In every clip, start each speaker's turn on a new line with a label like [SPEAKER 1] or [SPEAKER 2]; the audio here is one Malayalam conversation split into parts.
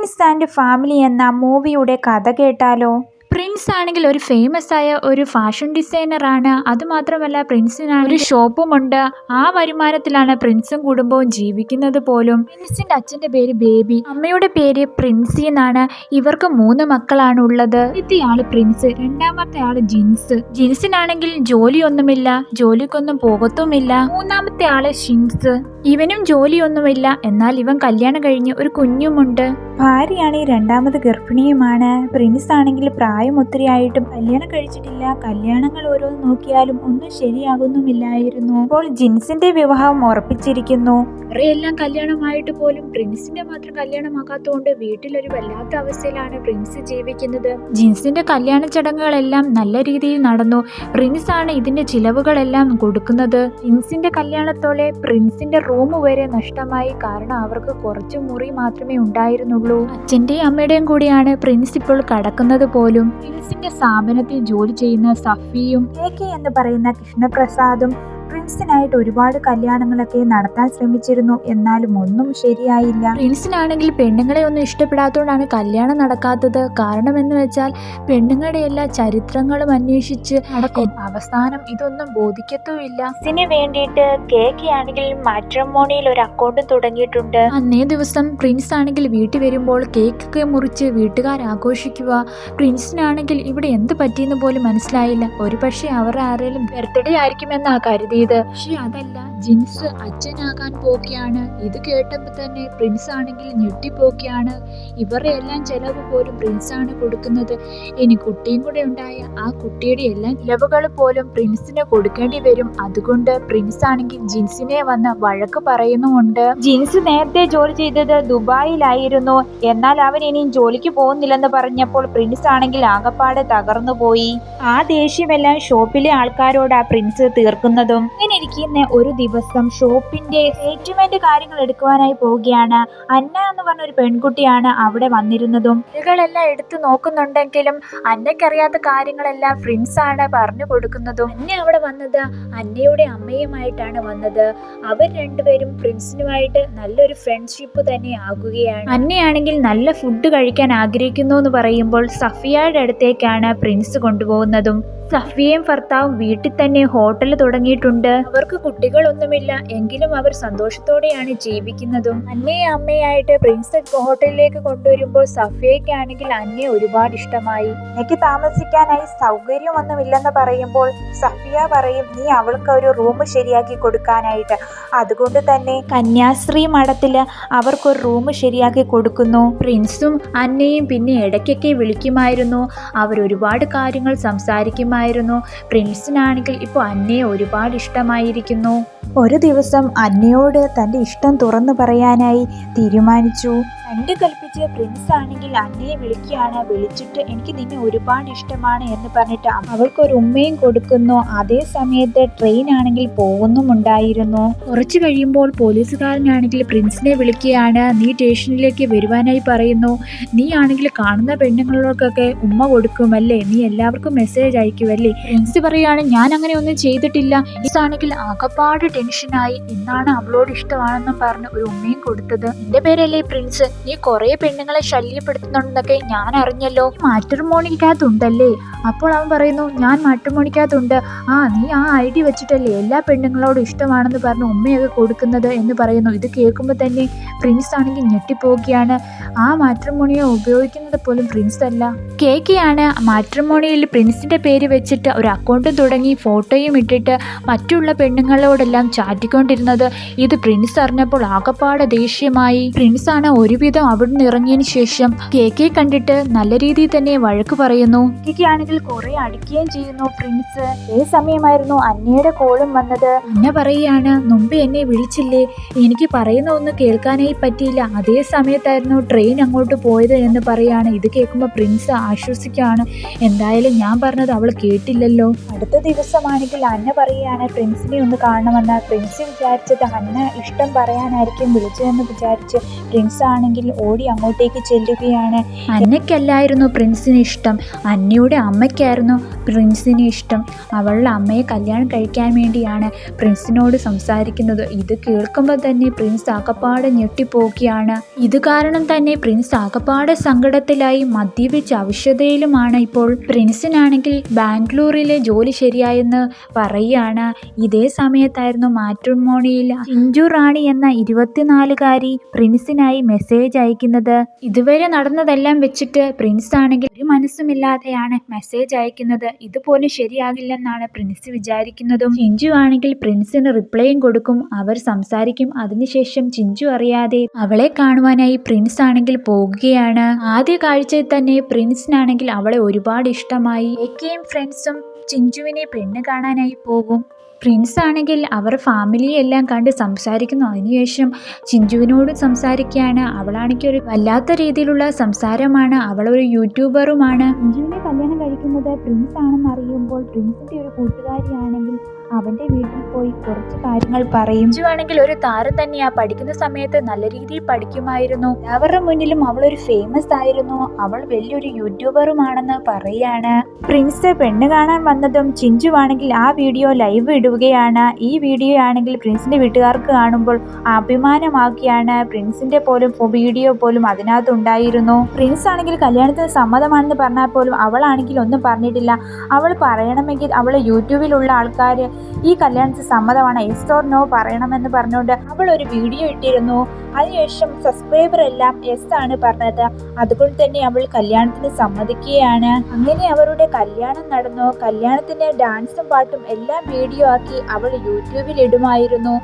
[SPEAKER 1] പ്രിൻസ് ആൻഡ് ഫാമിലി എന്ന മൂവിയുടെ കഥ കേട്ടാലോ? പ്രിൻസ് ആണെങ്കിൽ ഒരു ഫേമസ് ആയ ഒരു ഫാഷൻ ഡിസൈനറാണ് അതുമാത്രമല്ല പ്രിൻസിനാണ് ഒരു ഷോപ്പുമുണ്ട് ആ വരുമാനത്തിലാണ് പ്രിൻസും കുടുംബവും ജീവിക്കുന്നത് പോലും. പ്രിൻസിന്റെ അച്ഛന്റെ പേര് ബേബി. അമ്മയുടെ പേര് പ്രിൻസി എന്നാണ്. ഇവർക്ക് മൂന്ന് മക്കളാണ് ഉള്ളത്. ആദ്യത്തെ ആൾ പ്രിൻസ് രണ്ടാമത്തെ ആൾ ജിൻസ്. ജിൻസിനാണെങ്കിൽ ജോലിയൊന്നുമില്ല ജോലിക്കൊന്നും പോകത്തുമില്ല. മൂന്നാമത്തെ ആൾ ഷിൻസ്. ഇവനും ജോലിയൊന്നുമില്ല. എന്നാൽ ഇവൻ കല്യാണം കഴിഞ്ഞ് ഒരു കുഞ്ഞുമുണ്ട്. ഭാര്യയാണ് ഈ രണ്ടാമത് ഗർഭിണിയുമാണ്. പ്രിൻസ് ആണെങ്കിൽ പ്രായം ഒത്തിരി ആയിട്ടും കല്യാണം കഴിച്ചിട്ടില്ല. കല്യാണങ്ങൾ ഓരോന്ന് നോക്കിയാലും ഒന്നും ശരിയാകുന്നുമില്ലായിരുന്നു. അപ്പോൾ ജിൻസിന്റെ വിവാഹം ഉറപ്പിച്ചിരിക്കുന്നു. എല്ലാം കല്യാണമായിട്ട് പോലും പ്രിൻസിന്റെ മാത്രം കല്യാണമാകാത്തതുകൊണ്ട് വീട്ടിലൊരു വല്ലാത്ത അവസ്ഥയിലാണ് പ്രിൻസ് ജീവിക്കുന്നത്. ജിൻസിന്റെ കല്യാണ ചടങ്ങുകളെല്ലാം നല്ല രീതിയിൽ നടന്നു. പ്രിൻസ് ആണ് ഇതിന്റെ ചിലവുകളെല്ലാം കൊടുക്കുന്നത്. ജിൻസിന്റെ കല്യാണത്തോടെ പ്രിൻസിന്റെ റൂം വരെ നഷ്ടമായി. കാരണം അവർക്ക് കുറച്ച് മുറി മാത്രമേ ഉണ്ടായിരുന്നുള്ളൂ. അച്ഛന്റെയും അമ്മയുടെയും കൂടിയാണ് പ്രിൻസ് ഇപ്പോൾ കടക്കുന്നത് പോലും. പ്രിൻസിന്റെ സ്ഥാപനത്തിൽ ജോലി ചെയ്യുന്ന സഫിയും എ കെ എന്ന് പറയുന്ന കൃഷ്ണപ്രസാദും പ്രിൻസിനായിട്ട് ഒരുപാട് കല്യാണങ്ങളൊക്കെ നടത്താൻ ശ്രമിച്ചിരുന്നു. എന്നാലും ഒന്നും ശരിയായില്ല. പ്രിൻസിനാണെങ്കിൽ പെണ്ണുങ്ങളെ ഒന്നും ഇഷ്ടപ്പെടാത്തതുകൊണ്ടാണ് കല്യാണം നടക്കാത്തത്. കാരണം എന്ന് വെച്ചാൽ പെണ്ണുങ്ങളുടെ എല്ലാ ചരിത്രങ്ങളും അന്വേഷിച്ച് നടക്കും. അവസാനം ഇതൊന്നും ബോധിക്കത്തുമില്ല. ഇതിന് വേണ്ടിയിട്ട് കെ കെ ആണെങ്കിൽ മാട്രിമോണിയിൽ ഒരു അക്കൗണ്ട് തുടങ്ങിയിട്ടുണ്ട്. അന്നേ ദിവസം പ്രിൻസ് ആണെങ്കിൽ വീട്ടിൽ വരുമ്പോൾ കേക്ക് ഒക്കെ മുറിച്ച് വീട്ടുകാർ ആഘോഷിക്കുക. പ്രിൻസിനാണെങ്കിൽ ഇവിടെ എന്ത് പറ്റിയെന്ന് പോലും മനസ്സിലായില്ല. ഒരു പക്ഷേ അവർ ആരെങ്കിലും ബർത്ത്ഡേ ആയിരിക്കുമെന്നാ കരുതിയത്. പക്ഷെ അതല്ല ജിൻസ് അച്ഛനാകാൻ പോവുകയാണ്. ഇത് കേട്ടപ്പോൾ തന്നെ പ്രിൻസ് ആണെങ്കിൽ ഞെട്ടിപ്പോക്കിയാണ് ഇവരുടെ എല്ലാം ചെലവ് പോലും ആണ് കൊടുക്കുന്നത്. ഇനി കുട്ടിയും കൂടെ ഉണ്ടായ ആ കുട്ടിയുടെ എല്ലാ ചിലവുകൾ പോലും പ്രിൻസിന് കൊടുക്കേണ്ടി വരും. അതുകൊണ്ട് പ്രിൻസ് ആണെങ്കിൽ ജിൻസിനെ വന്ന് വഴക്ക് പറയുന്നുമുണ്ട്. ജിൻസ് നേരത്തെ ജോലി ചെയ്തത് ദുബായിലായിരുന്നു. എന്നാൽ അവൻ ഇനിയും ജോലിക്ക് പോകുന്നില്ലെന്ന് പറഞ്ഞപ്പോൾ പ്രിൻസ് ആണെങ്കിൽ ആകപ്പാടെ തകർന്നു പോയി ആ ദേഷ്യമെല്ലാം ഷോപ്പിലെ ആൾക്കാരോട് ആ പ്രിൻസ് തീർക്കുന്നതും. ഇങ്ങനെ ഇരിക്കുന്ന ഒരു ദിവസം ഷോപ്പിന്റെ സ്റ്റേറ്റ്മെന്റ് കാര്യങ്ങൾ എടുക്കുവാനായി പോവുകയാണ്. അന്ന എന്ന് പറഞ്ഞ ഒരു പെൺകുട്ടിയാണ് അവിടെ വന്നിരുന്നതും. ഇവകളെല്ലാം എടുത്തു നോക്കുന്നുണ്ടെങ്കിലും അന്നയ്ക്കറിയാത്ത കാര്യങ്ങളെല്ലാം പ്രിൻസ് ആണ് പറഞ്ഞു കൊടുക്കുന്നതും. അന്ന അവിടെ വന്നത് അന്നയുടെ അമ്മയുമായിട്ടാണ് വന്നത്. അവർ രണ്ടുപേരും പ്രിൻസിനുമായിട്ട് നല്ലൊരു ഫ്രണ്ട്ഷിപ്പ് തന്നെ ആകുകയാണ്. അന്നയാണെങ്കിൽ നല്ല ഫുഡ് കഴിക്കാൻ ആഗ്രഹിക്കുന്നു എന്ന് പറയുമ്പോൾ സഫിയയുടെ അടുത്തേക്കാണ് പ്രിൻസ് കൊണ്ടുപോകുന്നതും. സഫിയയും ഭർത്താവും വീട്ടിൽ തന്നെ ഹോട്ടൽ തുടങ്ങിയിട്ടുണ്ട്. അവർക്ക് കുട്ടികളൊന്നുമില്ല. എങ്കിലും അവർ സന്തോഷത്തോടെയാണ് ജീവിക്കുന്നതും. അന്നയെ അമ്മയായിട്ട് പ്രിൻസ് ഹോട്ടലിലേക്ക് കൊണ്ടുവരുമ്പോൾ സഫിയയ്ക്കാണെങ്കിൽ അന്നയെ ഒരുപാട് ഇഷ്ടമായി. എനിക്ക് താമസിക്കാനായി സൗകര്യമൊന്നുമില്ലെന്ന് പറയുമ്പോൾ സഫിയ പറയും നീ അവൾക്ക് ഒരു റൂം ശരിയാക്കി കൊടുക്കാനായിട്ട്. അതുകൊണ്ട് തന്നെ കന്യാശ്രീ മഠത്തിൽ അവർക്കൊരു റൂം ശരിയാക്കി കൊടുക്കുന്നു. പ്രിൻസും അന്നയും പിന്നെ ഇടയ്ക്കൊക്കെ വിളിക്കുമായിരുന്നു. അവർ ഒരുപാട് കാര്യങ്ങൾ സംസാരിക്കുമായിരുന്നു. പ്രിൻസിനാണെങ്കിൽ ഇപ്പോൾ അന്നയെ ഒരുപാട് ഇഷ്ടമായിരിക്കുന്നു. ഒരു ദിവസം അന്നയോട് തന്റെ ഇഷ്ടം തുറന്നു പറയാനായി തീരുമാനിച്ചു. രണ്ട് കൽപ്പിച്ച് പ്രിൻസ് ആണെങ്കിൽ അന്നയെ വിളിക്കുകയാണ്. വിളിച്ചിട്ട് എനിക്ക് നിന്നെ ഒരുപാട് ഇഷ്ടമാണ് എന്ന് പറഞ്ഞിട്ട് അവൾക്കൊരു ഉമ്മയും കൊടുക്കുന്നു. അതേ സമയത്ത് ട്രെയിൻ ആണെങ്കിൽ പോകുന്നുമുണ്ടായിരുന്നു കുറച്ച് കഴിയുമ്പോൾ പോലീസുകാരനാണെങ്കിൽ പ്രിൻസിനെ വിളിക്കുകയാണ്. നീ സ്റ്റേഷനിലേക്ക് വരുവാനായി പറയുന്നു. നീ ആണെങ്കിൽ കാണുന്ന പെണ്ണുങ്ങളോടൊക്കെ ഉമ്മ കൊടുക്കുമല്ലേ? നീ എല്ലാവർക്കും മെസ്സേജ് അയക്കുമല്ലേ പ്രിൻസ് പറയുകയാണ് ഞാൻ അങ്ങനെ ഒന്നും ചെയ്തിട്ടില്ല. ഇതാണെങ്കിൽ ആകപ്പാട് ടെൻഷനായി. ഇന്നാണ് അവളോട് ഇഷ്ടമാണെന്നും പറഞ്ഞ് ഒരു ഉമ്മയും കൊടുത്തത്. എന്റെ പേരല്ലേ പ്രിൻസ്? നീ കുറെ പെണ്ണുങ്ങളെ ശല്യപ്പെടുത്തുന്നുണ്ടെന്നൊക്കെ ഞാൻ അറിഞ്ഞല്ലോ. മാട്രിമോണിക്കകത്തുണ്ടല്ലേ? അപ്പോൾ അവൻ പറയുന്നു ഞാൻ മാട്രിമോണിക്കകത്തുണ്ട്. ആ നീ ആ ഐ ഡി വെച്ചിട്ടല്ലേ എല്ലാ പെണ്ണുങ്ങളോടും ഇഷ്ടമാണെന്ന് പറഞ്ഞ് ഉമ്മയൊക്കെ കൊടുക്കുന്നത് എന്ന് പറയുന്നു. ഇത് കേൾക്കുമ്പോൾ തന്നെ പ്രിൻസ് ആണെങ്കിൽ ഞെട്ടിപ്പോവുകയാണ്. ആ മാട്രിമോണിയെ ഉപയോഗിക്കുന്നത് പോലും പ്രിൻസ് അല്ല കേക്കിയാണ്. മാട്രിമോണിയിൽ പ്രിൻസിന്റെ പേര് വെച്ചിട്ട് ഒരു അക്കൗണ്ടും തുടങ്ങി ഫോട്ടോയും ഇട്ടിട്ട് മറ്റുള്ള പെണ്ണുങ്ങളോടെല്ലാം ചാറ്റിക്കൊണ്ടിരുന്നത്. ഇത് പ്രിൻസ് അറിഞ്ഞപ്പോൾ ആകപ്പാടെ ദേഷ്യമായി. പ്രിൻസ് ആണ് ഒരുവിധം അവിടുന്ന് ഇറങ്ങിയതിന് ശേഷം കേക്കെ കണ്ടിട്ട് നല്ല രീതിയിൽ തന്നെ വഴക്ക് പറയുന്നു. കേക്കാണെങ്കിൽ കുറെ അടിക്കുകയും ചെയ്യുന്നു പ്രിൻസ്. ഏ സമയമായിരുന്നു അന്നയുടെ കോളും വന്നത്. അന്ന പറയുകയാണ് മുമ്പ് എന്നെ വിളിച്ചില്ലേ? എനിക്ക് പറയുന്ന ഒന്നും കേൾക്കാനായി പറ്റിയില്ല. അതേ സമയത്തായിരുന്നു ട്രെയിൻ അങ്ങോട്ട് പോയത് എന്ന് പറയാണ്. ഇത് കേൾക്കുമ്പോൾ പ്രിൻസ് ആശ്വസിക്കുകയാണ്. എന്തായാലും ഞാൻ പറഞ്ഞത് അവൾ കേട്ടില്ലല്ലോ. അടുത്ത ദിവസമാണെങ്കിൽ അന്ന പറയുകയാണ് പ്രിൻസിനെ ഒന്ന് കാണണമെന്ന്. പ്രിൻസ് വിചാരിച്ചത് അന്ന ഇഷ്ടം പറയാനായിരിക്കും വിളിച്ചതെന്ന് വിചാരിച്ച് പ്രിൻസ് ആണെങ്കിൽ ഓടി അങ്ങോട്ടേക്ക് ചെല്ലുകയാണ്. അന്നയ്ക്കല്ലായിരുന്നു പ്രിൻസിന് ഇഷ്ടം. അന്നയുടെ അമ്മയ്ക്കായിരുന്നു പ്രിൻസിന് ഇഷ്ടം. അവളുടെ അമ്മയെ കല്യാണം കഴിക്കാൻ വേണ്ടിയാണ് പ്രിൻസിനോട് സംസാരിക്കുന്നത്. ഇത് കേൾക്കുമ്പോൾ തന്നെ പ്രിൻസ് ആകപ്പാടെ ഞെട്ടിപ്പോക്കിയാണ് ഇത് കാരണം തന്നെ പ്രിൻസ് ആകപ്പാടെ സങ്കടത്തിലായി മദ്യപിച്ച് അവശ്യതയിലുമാണ് ഇപ്പോൾ. പ്രിൻസിനാണെങ്കിൽ ബാംഗ്ലൂരിലെ ജോലി ശരിയായെന്ന് പറയുകയാണ് ഇതേ സമയത്തായിരുന്നു മാട്രിമോണിയിൽ ചിഞ്ചു റാണി എന്ന ഇരുപത്തിനാലുകാരി പ്രിൻസിനായി മെസ്സേജ് അയക്കുന്നത്. ഇതുവരെ നടന്നതെല്ലാം വെച്ചിട്ട് പ്രിൻസ് ആണെങ്കിൽ ഒരു മനസ്സുമില്ലാതെയാണ് മെസ്സേജ് അയക്കുന്നത്. ഇതുപോലും ശരിയാകില്ലെന്നാണ് പ്രിൻസ് വിചാരിക്കുന്നതും. ചിഞ്ചു ആണെങ്കിൽ പ്രിൻസിന് റിപ്ലൈയും കൊടുക്കും. അവർ സംസാരിക്കും. അതിനുശേഷം ചിഞ്ചു അറിയാതെ അവളെ കാണുവാനായി പ്രിൻസ് ആണെങ്കിൽ പോകുകയാണ് ആദ്യ കാഴ്ചയിൽ തന്നെ പ്രിൻസിനാണെങ്കിൽ അവളെ ഒരുപാട് ഇഷ്ടമായി. ഏക്കയും ഫ്രണ്ട്സും ചിഞ്ചുവിനെ പെണ്ണ് കാണാനായി പോകും. പ്രിൻസ് ആണെങ്കിൽ അവർ ഫാമിലിയെ എല്ലാം കണ്ട് സംസാരിക്കുന്നു. അതിനുശേഷം ചിഞ്ചുവിനോട് സംസാരിക്കുകയാണ്. അവളാണെങ്കിൽ ഒരു വല്ലാത്ത രീതിയിലുള്ള സംസാരമാണ്. അവളൊരു യൂട്യൂബറുമാണ് ചിഞ്ചുവിനെ കല്യാണം കഴിക്കുന്നത് പ്രിൻസ് ആണെന്ന് അറിയുമ്പോൾ പ്രിൻസിന്റെ ഒരു കൂട്ടുകാരിയാണെങ്കിൽ അവന്റെ വീട്ടിൽ പോയി കുറച്ച് കാര്യങ്ങൾ പറയും. ആണെങ്കിൽ ഒരു താരം തന്നെയാ പഠിക്കുന്ന സമയത്ത് നല്ല രീതിയിൽ പഠിക്കുമായിരുന്നു. അവരുടെ മുന്നിലും അവൾ ഒരു ഫേമസ് ആയിരുന്നു. അവൾ വലിയൊരു യൂട്യൂബറുമാണെന്ന് പറയാണ്. പ്രിൻസ് പെണ്ണ് കാണാൻ വന്നതും ചിഞ്ചു ആണെങ്കിൽ ആ വീഡിയോ ലൈവ് ഇടുകയാണ്. ഈ വീഡിയോ ആണെങ്കിൽ പ്രിൻസിന്റെ വീട്ടുകാർക്ക് കാണുമ്പോൾ അഭിമാനമാക്കിയാണ്. പ്രിൻസിന്റെ പോലും വീഡിയോ പോലും അതിനകത്ത് ഉണ്ടായിരുന്നു. പ്രിൻസ് ആണെങ്കിൽ കല്യാണത്തിന് സമ്മതമാണെന്ന് പറഞ്ഞാൽ പോലും അവളാണെങ്കിൽ ഒന്നും പറഞ്ഞിട്ടില്ല. അവൾ പറയണമെങ്കിൽ അവൾ യൂട്യൂബിലുള്ള ആൾക്കാർ ഈ കല്യാണത്തിന് സമ്മതമാണ്. എസ് നോ പറയണമെന്ന് പറഞ്ഞുകൊണ്ട് അവൾ ഒരു വീഡിയോ ഇട്ടിരുന്നു. അതിനുശേഷം സബ്സ്ക്രൈബർ എല്ലാം എസ് ആണ് പറഞ്ഞത്. അതുകൊണ്ട് തന്നെ അവൾ കല്യാണത്തിന് സമ്മതിക്കുകയാണ്. അങ്ങനെ അവരുടെ കല്യാണം നടന്നു. കല്യാണത്തിന്റെ ഡാൻസും പാട്ടും എല്ലാം വീഡിയോ ആക്കി അവൾ യൂട്യൂബിൽ ഇടുമായിരുന്നു.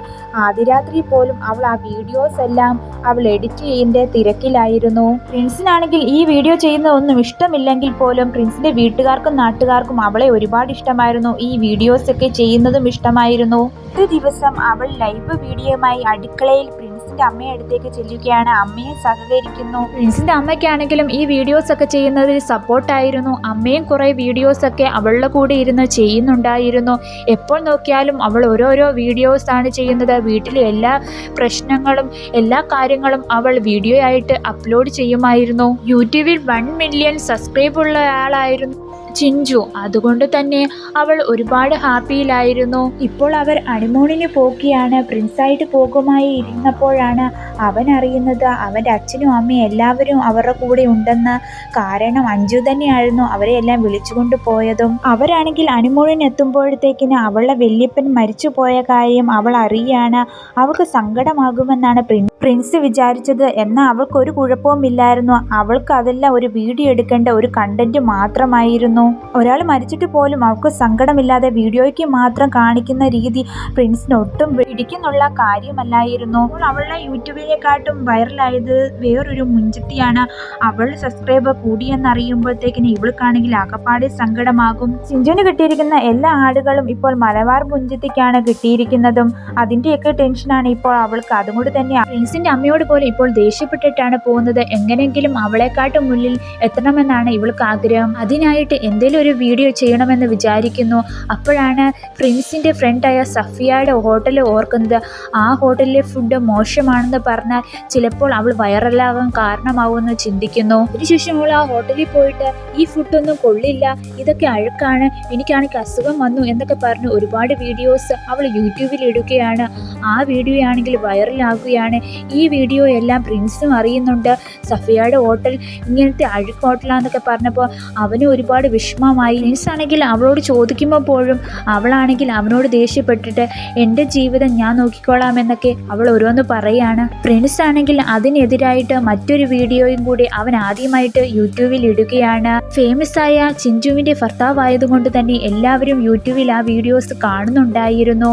[SPEAKER 1] ആദ്യരാത്രി പോലും അവൾ ആ വീഡിയോസ് എല്ലാം അവൾ എഡിറ്റ് ചെയ്യുന്ന തിരക്കിലായിരുന്നു. പ്രിൻസിനാണെങ്കിൽ ഈ വീഡിയോ ചെയ്യുന്ന ഒന്നും ഇഷ്ടമില്ലെങ്കിൽ പോലും പ്രിൻസിന്റെ വീട്ടുകാർക്കും നാട്ടുകാർക്കും അവളെ ഒരുപാട് ഇഷ്ടമായിരുന്നു. ഈ വീഡിയോസ് ഒക്കെ ചെയ്യുന്നതും ഇഷ്ടമായിരുന്നു. ഒരു ദിവസം അവൾ ലൈവ് വീഡിയോയുമായി അടുക്കളയിൽ പ്രിൻസിന്റെ അമ്മയെ അടുത്തേക്ക് ചെല്ലുകയാണ്. അമ്മയെ സഹകരിക്കുന്നു. പ്രിൻസിന്റെ അമ്മയ്ക്കാണെങ്കിലും ഈ വീഡിയോസ് ഒക്കെ ചെയ്യുന്നതിൽ സപ്പോർട്ടായിരുന്നു അമ്മയും കുറേ വീഡിയോസ് ഒക്കെ അവളുടെ കൂടെ ഇരുന്ന് ചെയ്യുന്നുണ്ടായിരുന്നു. എപ്പോൾ നോക്കിയാലും അവൾ ഓരോരോ വീഡിയോസ് ആണ് ചെയ്യുന്നത്. വീട്ടിലെ എല്ലാ പ്രശ്നങ്ങളും എല്ലാ കാര്യങ്ങളും അവൾ വീഡിയോ ആയിട്ട് അപ്ലോഡ് ചെയ്യുമായിരുന്നു. യൂട്യൂബിൽ വൺ മില്യൺ സബ്സ്ക്രൈബ് ഉള്ള ആളായിരുന്നു. ചിഞ്ചു. അതുകൊണ്ട് തന്നെ അവൾ ഒരുപാട് ഹാപ്പിയിലായിരുന്നു. ഇപ്പോൾ അവർ അണിമോണിന് പോക്കിയാണ് പ്രിൻസായിട്ട് പോകുമായി ഇരുന്നപ്പോഴാണ് അവൻ അറിയുന്നത് അവന്റെ അച്ഛനും അമ്മയും എല്ലാവരും അവരുടെ കൂടെ ഉണ്ടെന്ന്. കാരണം അഞ്ജു തന്നെയായിരുന്നു അവരെ എല്ലാം വിളിച്ചുകൊണ്ട് പോയതും. അവരാണെങ്കിൽ അണിമോണിന് എത്തുമ്പോഴത്തേക്കിന് അവളുടെ വല്യപ്പൻ മരിച്ചു പോയ കാര്യം അവൾ അറിയാണ് അവൾക്ക് സങ്കടമാകുമെന്നാണ് പ്രിൻ പ്രിൻസ് വിചാരിച്ചത്. എന്നാൽ അവൾക്ക് ഒരു കുഴപ്പവുമില്ലായിരുന്നു. അവൾക്ക് അതെല്ലാം ഒരു വീഡിയോ എടുക്കേണ്ട ഒരു കണ്ടന്റ് മാത്രമായിരുന്നു. ഒരാൾ മരിച്ചിട്ട് പോലും അവൾക്ക് സങ്കടമില്ലാതെ വീഡിയോയ്ക്ക് മാത്രം കാണിക്കുന്ന രീതി പ്രിൻസിന് ഒട്ടും പിടിക്കുന്നുള്ള കാര്യമല്ലായിരുന്നു. അവളുടെ യൂട്യൂബിനെക്കാട്ടും വൈറലായത് വേറൊരു മുഞ്ചത്തിയാണ് അവൾ സബ്സ്ക്രൈബർ കൂടിയെന്നറിയുമ്പോഴത്തേക്കിന് ഇവൾക്കാണെങ്കിൽ ആകപ്പാടെ സങ്കടമാകും. സിഞ്ചുവിന് കിട്ടിയിരിക്കുന്ന എല്ലാ ആടുകളും ഇപ്പോൾ മലബാർ മുഞ്ചത്തിക്കാണ് കിട്ടിയിരിക്കുന്നതും. അതിന്റെയൊക്കെ ടെൻഷനാണ് ഇപ്പോൾ അവൾക്ക്. അതുകൊണ്ട് തന്നെ പ്രിൻസിന്റെ അമ്മയോട് പോലും ഇപ്പോൾ ദേഷ്യപ്പെട്ടിട്ടാണ് പോകുന്നത്. എങ്ങനെയെങ്കിലും അവളെക്കാട്ടും മുന്നിൽ എത്തണമെന്നാണ് ഇവൾക്ക് ആഗ്രഹം. അതിനായിട്ട് എന്തെങ്കിലും ഒരു വീഡിയോ ചെയ്യണമെന്ന് വിചാരിക്കുന്നു. അപ്പോഴാണ് പ്രിൻസിന്റെ ഫ്രണ്ടായ സഫിയയുടെ ഹോട്ടൽ ഓർക്കുന്നത്. ആ ഹോട്ടലിലെ ഫുഡ് മോശമാണെന്ന് പറഞ്ഞാൽ ചിലപ്പോൾ അവൾ വൈറലാകാൻ കാരണമാവുമെന്ന് ചിന്തിക്കുന്നു. അതിനുശേഷം അവൾ ആ ഹോട്ടലിൽ പോയിട്ട് ഈ ഫുഡൊന്നും കൊള്ളില്ല ഇതൊക്കെ അഴുക്കാണ് എനിക്കാണെങ്കിൽ അസുഖം വന്നു എന്നൊക്കെ പറഞ്ഞ് ഒരുപാട് വീഡിയോസ് അവൾ യൂട്യൂബിൽ ഇടുകയാണ്. ആ വീഡിയോ ആണെങ്കിൽ വൈറലാകുകയാണ്. ഈ വീഡിയോ എല്ലാം പ്രിൻസും അറിയുന്നുണ്ട്. സഫിയയുടെ ഹോട്ടൽ ഇങ്ങനത്തെ അഴുക്ക് ഹോട്ടലാന്നൊക്കെ പറഞ്ഞപ്പോൾ അവന് ഒരുപാട് വിഷമമായി ആണെങ്കിൽ അവളോട് ചോദിക്കുമ്പോൾ പോലും അവളാണെങ്കിൽ അവനോട് ദേഷ്യപ്പെട്ടിട്ട് എന്റെ ജീവിതം ഞാൻ നോക്കിക്കോളാം എന്നൊക്കെ അവൾ ഓരോന്ന് പറയാണ്. പ്രിൻസ് ആണെങ്കിൽ അതിനെതിരായിട്ട് മറ്റൊരു വീഡിയോയും കൂടി അവൻ ആദ്യമായിട്ട് യൂട്യൂബിൽ ഇടുകയാണ്. ഫേമസ് ആയ ചിഞ്ചുവിന്റെ ഭർത്താവായതുകൊണ്ട് തന്നെ എല്ലാവരും യൂട്യൂബിൽ ആ വീഡിയോസ് കാണുന്നുണ്ടായിരുന്നു.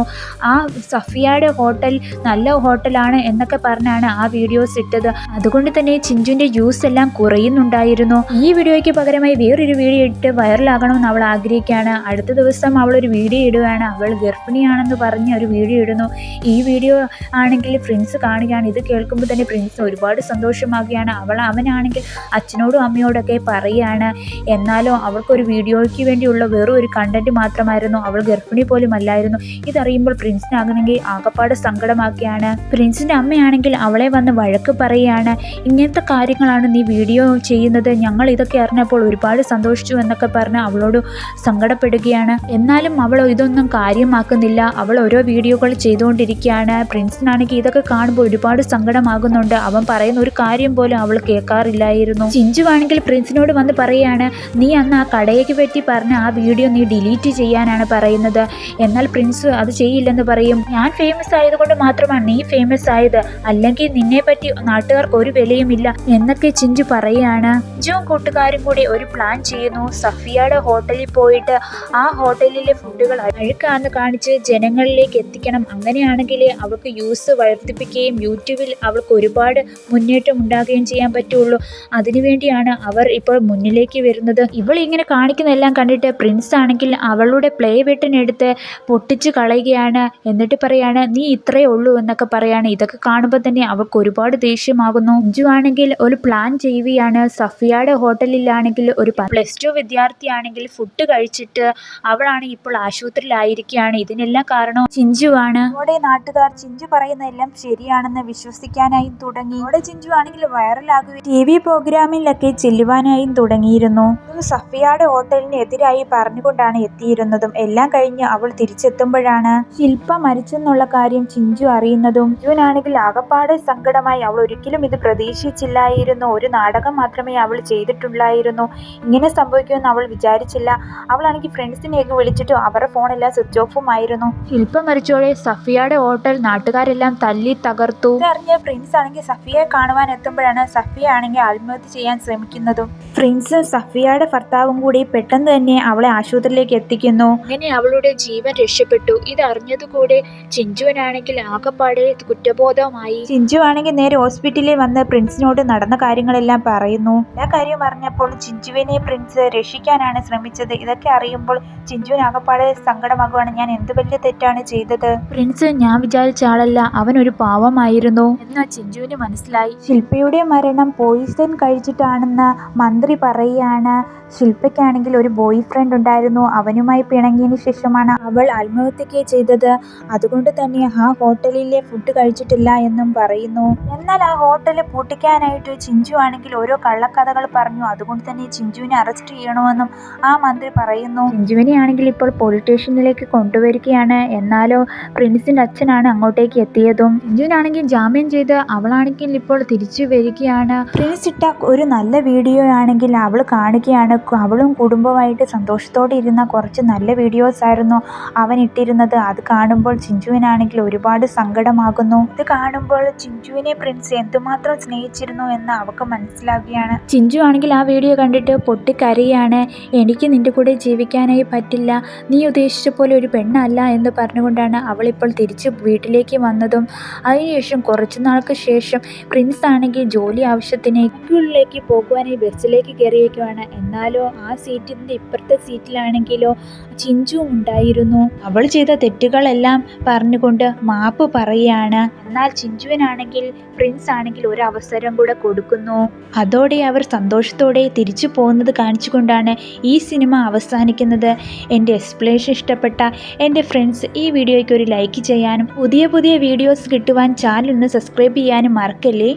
[SPEAKER 1] ആ സഫിയയുടെ ഹോട്ടൽ നല്ല ഹോട്ടലാണ് എന്നൊക്കെ പറഞ്ഞാണ് ആ വീഡിയോസ് ഇട്ടത്. അതുകൊണ്ട് തന്നെ ചിഞ്ചുവിന്റെ യൂസ് എല്ലാം കുറയുന്നുണ്ടായിരുന്നു. ഈ വീഡിയോയ്ക്ക് പകരമായി വേറൊരു വീഡിയോ ഇട്ട് വൈറലാകണമെന്ന് അവൾ ആഗ്രഹിക്കുകയാണ്. അടുത്ത ദിവസം അവൾ ഒരു വീഡിയോ ഇടുകയാണ്. അവൾ ഗർഭിണിയാണെന്ന് പറഞ്ഞ് ഒരു വീഡിയോ ഇടുന്നു. ഈ വീഡിയോ ആണെങ്കിൽ പ്രിൻസ് കാണുകയാണ്. ഇത് കേൾക്കുമ്പോൾ തന്നെ പ്രിൻസ് ഒരുപാട് സന്തോഷമാകുകയാണ്. അവൾ അവനാണെങ്കിൽ അച്ഛനോടും അമ്മയോടൊക്കെ പറയുകയാണ്. എന്നാലോ അവൾക്കൊരു വീഡിയോയ്ക്ക് വേണ്ടിയുള്ള വെറും ഒരു കണ്ടന്റ് മാത്രമായിരുന്നു. അവൾ ഗർഭിണി പോലും അല്ലായിരുന്നു ഇതറിയുമ്പോൾ പ്രിൻസിനാകണമെങ്കിൽ ആകപ്പാട് സങ്കടമാക്കിയാണ് പ്രിൻസിന്റെ അമ്മയാണെങ്കിൽ അവളെ വന്ന് വഴക്ക് പറയുകയാണ്. ഇങ്ങനത്തെ കാര്യങ്ങളാണ് നീ വീഡിയോ ചെയ്യുന്നത്. ഞങ്ങൾ ഇതൊക്കെ അറിഞ്ഞപ്പോൾ ഒരുപാട് സന്തോഷിച്ചു എന്നൊക്കെ പറഞ്ഞ് അവളോട് സങ്കടപ്പെടുകയാണ്. എന്നാലും അവൾ ഇതൊന്നും കാര്യമാക്കുന്നില്ല. അവൾ ഓരോ വീഡിയോകൾ ചെയ്തുകൊണ്ടിരിക്കുകയാണ്. പ്രിൻസിനാണെങ്കിൽ ഇതൊക്കെ കാണുമ്പോൾ ഒരുപാട് സങ്കടമാകുന്നുണ്ട്. അവൻ പറയുന്ന ഒരു കാര്യം പോലും അവൾ കേൾക്കാറില്ലായിരുന്നു. ചിഞ്ചു ആണെങ്കിൽ പ്രിൻസിനോട് വന്ന് പറയുകയാണ് നീ അന്ന് ആ കടയേക്ക് പറ്റി പറഞ്ഞ ആ വീഡിയോ നീ ഡിലീറ്റ് ചെയ്യാനാണ് പറയുന്നത്. എന്നാൽ പ്രിൻസ് അത് ചെയ്യില്ലെന്ന് പറയും. ഞാൻ ഫേമസ് ആയതുകൊണ്ട് മാത്രമാണ് നീ ഫേമസ് ആയത്. അല്ലെങ്കിൽ നിന്നെ പറ്റി നാട്ടുകാർക്ക് ഒരു വിലയുമില്ല എന്നൊക്കെ ചിഞ്ചു പറയാണ്. ചിഞ്ചുവും കൂട്ടുകാരും കൂടി ഒരു പ്ലാൻ ചെയ്യുന്നു. സഫിയയുടെ ഹോട്ടലിൽ പോയിട്ട് ആ ഹോട്ടലിലെ ഫുഡുകൾ അഴുക്കാന്ന് കാണിച്ച് ജനങ്ങളിലേക്ക് എത്തിക്കണം. അങ്ങനെയാണെങ്കിൽ അവൾക്ക് യൂസ് വർദ്ധിപ്പിക്കുകയും യൂട്യൂബിൽ അവൾക്ക് ഒരുപാട് മുന്നേറ്റം ഉണ്ടാകുകയും ചെയ്യാൻ പറ്റുള്ളൂ. അതിനുവേണ്ടിയാണ് അവർ ഇപ്പോൾ മുന്നിലേക്ക് വരുന്നത്. ഇവൾ ഇങ്ങനെ കാണിക്കുന്നതെല്ലാം കണ്ടിട്ട് പ്രിൻസ് ആണെങ്കിൽ അവളുടെ പ്ലേ ബട്ടനെടുത്ത് പൊട്ടിച്ച് കളയുകയാണ്. എന്നിട്ട് പറയാണ് നീ ഇത്രയേ ഉള്ളൂ എന്നൊക്കെ പറയാണ്. ഇതൊക്കെ കാണുമ്പോൾ തന്നെ അവൾക്ക് ഒരുപാട് ദേഷ്യമാകുന്നു. ഇഞ്ചു ആണെങ്കിൽ ഒരു പ്ലാൻ ചെയ്യുകയാണ്. സഫിയയുടെ ഹോട്ടലിലാണെങ്കിൽ ഒരു പ്ലസ് ടു വിദ്യാർത്ഥിയാണെങ്കിൽ ഫുഡ് കഴിച്ചിട്ട് അവളാണ് ഇപ്പോൾ ആശുപത്രിയിലായിരിക്കുകയാണ്. ഇതിനെല്ലാം കാരണം ചിഞ്ചുവാണ്.
[SPEAKER 2] നമ്മുടെ നാട്ടുകാർ ചിഞ്ചു പറയുന്നതെല്ലാം ശരിയാണെന്ന് വിശ്വസിക്കാനായി തുടങ്ങി. നമ്മുടെ ചിഞ്ചു ആണെങ്കിൽ വൈറലാകുകയും ടി വി പ്രോഗ്രാമിലൊക്കെ ചെല്ലുവാനായും തുടങ്ങിയിരുന്നു. സഫിയയുടെ ഹോട്ടലിന് എതിരായി പറഞ്ഞുകൊണ്ടാണ് എത്തിയിരുന്നതും. എല്ലാം കഴിഞ്ഞ് അവൾ തിരിച്ചെത്തുമ്പോഴാണ് ശില്പ മരിച്ചെന്നുള്ള കാര്യം ചിഞ്ചു അറിയുന്നതും. ഇവനാണെങ്കിൽ ആകപ്പാടെ സങ്കടമായി. അവൾ ഒരിക്കലും ഇത് പ്രതീക്ഷിച്ചില്ലായിരുന്നു. ഒരു നാടകം മാത്രമേ അവൾ ചെയ്തിട്ടുള്ളായിരുന്നു ഇങ്ങനെ സംഭവിക്കുമെന്ന് അവൾ വിചാരിച്ചില്ല. അവളാണെങ്കിൽ ഫ്രണ്ട്സിനെയൊക്കെ വിളിച്ചിട്ട് അവരുടെ ഫോണെല്ലാം സ്വിച്ച് ഓഫും ആയിരുന്നു
[SPEAKER 1] ശില്പ മരിച്ചോടെ സഫിയയുടെ ഹോട്ടൽ നാട്ടുകാരെല്ലാം തല്ലി തകർത്തു.
[SPEAKER 2] ഇതറിഞ്ഞ പ്രിൻസ് ആണെങ്കിൽ സഫിയെ കാണുവാൻ എത്തുമ്പോഴാണ് സഫിയ ആണെങ്കിൽ ആത്മഹത്യ ചെയ്യാൻ ശ്രമിക്കുന്നതും. പ്രിൻസും സഫിയയുടെ ഭർത്താവും കൂടി പെട്ടെന്ന് തന്നെ അവളെ ആശുപത്രിയിലേക്ക് എത്തിക്കുന്നു.
[SPEAKER 1] അങ്ങനെ അവളുടെ ജീവൻ രക്ഷപ്പെട്ടു. ഇതറിഞ്ഞതുകൂടെ ചിഞ്ചുവിനാണെങ്കിൽ ആകപ്പാടെ കുറ്റബോധമായി
[SPEAKER 2] ചിഞ്ചു ആണെങ്കിൽ നേരെ ഹോസ്പിറ്റലിൽ വന്ന് പ്രിൻസിനോട് നടന്ന കാര്യങ്ങളെല്ലാം പറയുന്നു. എല്ലാ കാര്യം അറിഞ്ഞപ്പോൾ ചിഞ്ചുവിനെ പ്രിൻസ് രക്ഷിക്കാനാണ് ശ്രമിച്ചത്. ഇതൊക്കെ അറിയുമ്പോൾ ചിഞ്ചുവിന് ആകപ്പാടെ സങ്കടമാകുവാണ്. ഞാൻ എന്ത് വലിയ തെറ്റാണ് ചെയ്തത്?
[SPEAKER 1] പ്രിൻസ് ഞാൻ വിചാരിച്ച ആളല്ല. അവൻ ഒരു പാവമായിരുന്നു. എന്ന് ചിഞ്ചുവിന് മനസ്സിലായി.
[SPEAKER 2] ശില്പയുടെ മരണം പോയിസൺ കഴിച്ചിട്ടാണെന്ന് മന്ത്രി പറയുകയാണ് ശില്പയ്ക്കാണെങ്കിൽ ഒരു ബോയ് ഫ്രണ്ട് ഉണ്ടായിരുന്നു. അവനുമായി പിണങ്ങിയതിന് ശേഷമാണ് അവൾ ആത്മഹത്യക്ക് ചെയ്തത്. അതുകൊണ്ട് തന്നെ ആ ഹോട്ടലിലെ ഫുഡ് കഴിച്ചിട്ടില്ല എന്നും പറയുന്നു. എന്നാൽ ആ ഹോട്ടൽ പൂട്ടിക്കാനായിട്ട് ചിഞ്ചു ആണെങ്കിൽ ഓരോ കള്ളക്കഥകൾ പറഞ്ഞു. അതുകൊണ്ട് തന്നെ ചിഞ്ചുവിനെ അറസ്റ്റ് ചെയ്യണമെന്നും ആ മന്ത്രി പറയുന്നു.
[SPEAKER 1] ചിഞ്ചുവിനെ ആണെങ്കിൽ ഇപ്പോൾ പോലീസ് സ്റ്റേഷനിലേക്ക് കൊണ്ടുവരികയാണ്. എന്നാലോ പ്രിൻസിന്റെ അച്ഛനാണ് അങ്ങോട്ടേക്ക് എത്തിയതും. ചിഞ്ചുവിനാണെങ്കിൽ ജാമ്യം ചെയ്ത് അവളാണെങ്കിൽ ഇപ്പോൾ തിരിച്ചു വരികയാണ്.
[SPEAKER 2] പ്രിൻസ് ഇട്ട ഒരു നല്ല വീഡിയോ ആണെങ്കിൽ അവൾ കാണുകയാണ്. അവളും കുടുംബമായിട്ട് സന്തോഷത്തോടെ ഇരുന്ന കുറച്ച് നല്ല വീഡിയോസ് ആയിരുന്നു അവൻ ഇട്ടിരുന്നത്. അത് കാണുമ്പോൾ ചിഞ്ചുവിനാണെങ്കിൽ ഒരുപാട് സങ്കടമാകുന്നു. ഇത് കാണുമ്പോൾ ചിഞ്ചുവിനെ പ്രിൻസ് എന്തുമാത്രം സ്നേഹിച്ചിരുന്നു എന്ന് അവൾക്ക് മനസ്സിലാവുകയാണ്.
[SPEAKER 1] ചിഞ്ചു ആണെങ്കിൽ ആ വീഡിയോ കണ്ടിട്ട് പൊട്ടിക്കരയാണ്. എനിക്ക് നിന്റെ കൂടെ ജീവിക്കാനായി പറ്റില്ല. നീ ഉദ്ദേശിച്ച പോലെ ഒരു പെണ്ണല്ല എന്ന് പറഞ്ഞുകൊണ്ടാണ് അവളിപ്പോൾ തിരിച്ച് വീട്ടിലേക്ക് വന്നതും. അതിനുശേഷം കുറച്ചു നാൾക്ക് ശേഷം പ്രിൻസ് ആണെങ്കിൽ ജോലി ആവശ്യത്തിന് സ്കൂളിലേക്ക് പോകുവാനായി ബസ്സിലേക്ക് കയറിയേക്കുവാണ് എന്നാലോ ആ സീറ്റിന്റെ ഇപ്പുറത്തെ സീറ്റിലാണെങ്കിലോ ചിഞ്ചുവും ഉണ്ടായിരുന്നു. അവൾ ചെയ്ത തെറ്റുകളെല്ലാം പറഞ്ഞുകൊണ്ട് മാപ്പ് പറയുകയാണ്. എന്നാൽ ചിഞ്ചുവിനാണെങ്കിൽ പ്രിൻസ് ആണെങ്കിൽ ഒരു അവസരം കൂടെ കൊടുക്കുന്നു. അതോടെ അവർ സന്തോഷത്തോടെ തിരിച്ചു പോകുന്നത് കാണിച്ചുകൊണ്ടാണ് ഈ സിനിമ അവസാനിക്കുന്നത്. എന്റെ എക്സ്പ്ലേഷൻ ഇഷ്ടപ്പെട്ട എന്റെ ഫ്രണ്ട്സ് ഈ വീഡിയോയ്ക്ക് ഒരു ലൈക്ക് ചെയ്യാനും പുതിയ പുതിയ വീഡിയോസ് കിട്ടുവാൻ ചാനൽ ഒന്ന് സബ്സ്ക്രൈബ് ചെയ്യാനും മറക്കല്ലേ?